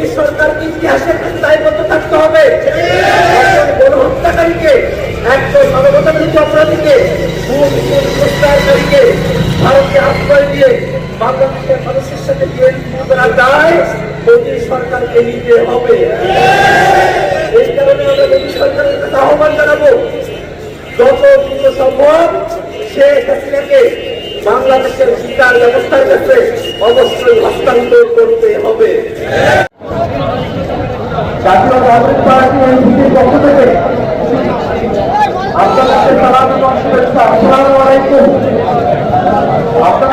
মোদী সরকারকে ইতিহাসের দায়বদ্ধ থাকতে হবে। একজন গণহত্যাকারীকে, একজন মানবতাবিরোধী অপরাধীকে ভারতকে আশ্রয় দিয়ে বাংলাদেশের মানুষের সাথে বিএনপি দায় মোদী সরকারকে নিতে হবে। এই কারণে আমরা মোদী সরকারের কাছে আহ্বান জানাব, যত দ্রুত সম্ভব শেখ হাসিনাকে বাংলাদেশের বিচার ব্যবস্থার ক্ষেত্রে অবশ্যই হস্তান্তর করতে হবে। জাতীয় নাগরিক পার্টি এনসিপির পক্ষ থেকে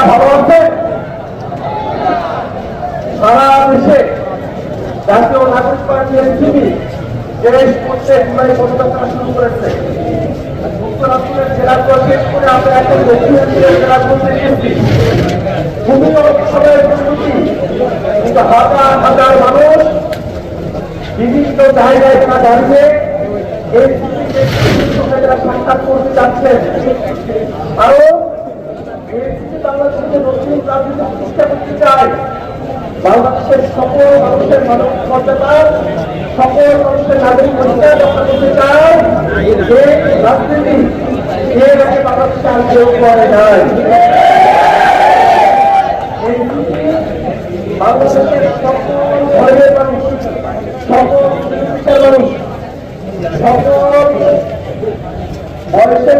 ভালো আছেন? সারা দেশে জাতীয় নাগরিক করতে শুরু করেছে। উত্তরাঞ্চলের জেলাগুলো শেষ করে আমরা এখন দক্ষিণাঞ্চলের জেলাগুলোতে এসেছি। ভূমি উৎসবের প্রস্তুতি হাজার হাজার মানুষ বিভিন্ন জায়গায় তারা দাঁড়িয়ে এই সাক্ষাৎ করতে যাচ্ছেন। আরও নতুন রাজনীতি প্রতিষ্ঠা করতে চায়। বাংলাদেশের সকল মানুষের মানব সকল মানুষের নাগরিক অধিকার করতে চায়। যে রাজনীতি বাংলাদেশে করে নাই এই ছুটি বাংলাদেশের সকল ধর্মের মানুষ সকল শিক্ষার মানুষ সকল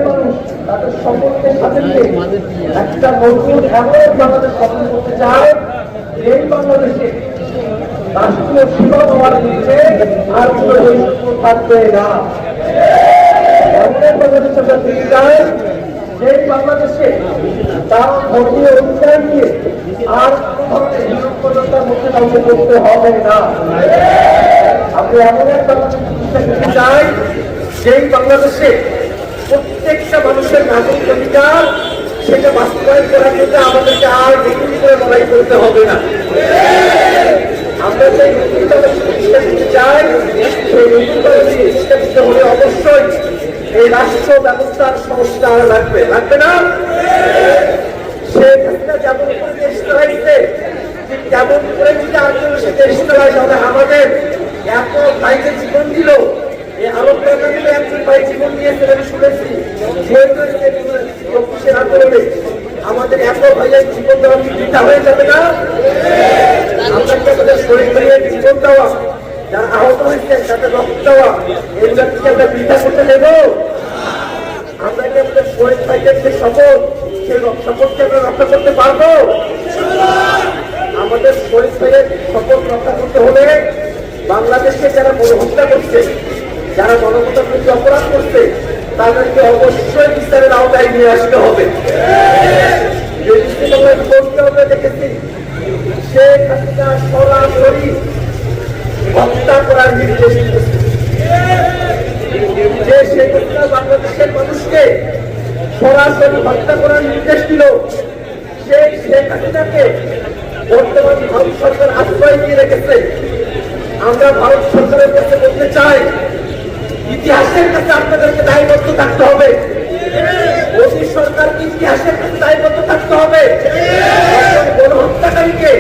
মানুষ তাদের সকলকে সাথে একটা নতুন এমন বাংলাদেশ গঠন করতে চায়। এই বাংলাদেশে না। বাংলাদেশ আমরা যেই বাংলাদেশে তার ধর্মীয় অধিকার নিয়ে আর ধরনের বিরোধতার মধ্যে কাউকে করতে হবে না। আমরা এমন এক বাংলাদেশ প্রতিষ্ঠা করতে চাই যেই বাংলাদেশে প্রত্যেকটা মানুষের নাগরিক অধিকার, সেটা বাস্তবায়ন করার জন্য আমাদেরকে আর নতুন করে লড়াই করতে হবে না। আমরা সেই নতুন বাংলাদেশ প্রতিষ্ঠা করতে চাই, সেই নতুন বাংলাদেশ প্রতিষ্ঠা করতে হলে অবশ্যই এই রাষ্ট্র ব্যবস্থার সংস্কার লাগবে। লাগবে না? শেখ হাসিনা যেমন করে দেশ চালাইছে ঠিক তেমন করে যদি আন্দোলন সে দেশ চালায় তাহলে আমাদের এত ভাইকে জীবন দিল। এই আলোচনা দিলে একজন ভাই জীবন দিয়েছে আমি শুনেছি। চব্বিশের আন্দোলনে আমাদের এত ভাইয়ের জীবন দেওয়া কি বৃথা হয়ে যাবে না? আমরা কি আমাদের শরীর ভাইয়ের জীবন দেওয়া, যারা আহত তাদের রক্ত দেওয়া এগুলো কি আমরা বৃথা করতে দেব? আমরা কি আমাদের শরীর ভাইয়ের যে শপথ, সেই শপথকে আমরা রক্ষা করতে পারব? আমাদের শরীর ভাইয়ের শপথ রক্ষা করতে হলে বাংলাদেশে যারা গণহত্যা করছে, যারা মানবতার প্রতি অপরাধ করছে, তাদেরকে অবশ্যই বিস্তারের আওতায় নিয়ে আসতে হবে। কোর্টকে আমরা দেখেছি, শেখ হাসিনা সরাসরি হত্যা করার নির্দেশ যে শেখ হাসিনা বাংলাদেশের মানুষকে সরাসরি হত্যা করার নির্দেশ দিল, সেই শেখ হাসিনাকে বর্তমান ভারত সরকার আশ্রয় দিয়ে রেখেছে। আমরা ভারত সরকারের কাছে বলতে চাই, ইতিহাসের কাছে আপনাদেরকে দায়বদ্ধ থাকতে হবে। মোদী সরকারকে ইতিহাসের কাছে দায়বদ্ধ থাকতে হবে। গণহত্যাকারীকে,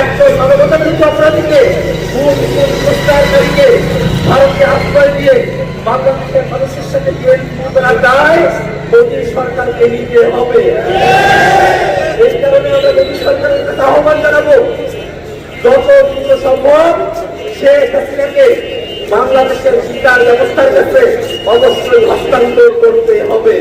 একজন মানবতাবিরোধী অপরাধীকে প্রস্তারকারীকে ভারতকে আশ্রয় দিয়ে বাংলাদেশের মানুষের সাথে বিএনপি করা দায় মোদী সরকারকে নিতে হবে। এই কারণে আমরা মোদী সরকারের কাছে আহ্বান জানাব, যত দ্রুত সম্ভব বাংলাদেশের শিকার ব্যবস্থার ক্ষেত্রে অবশ্যই হস্তান্তর করতে হবে।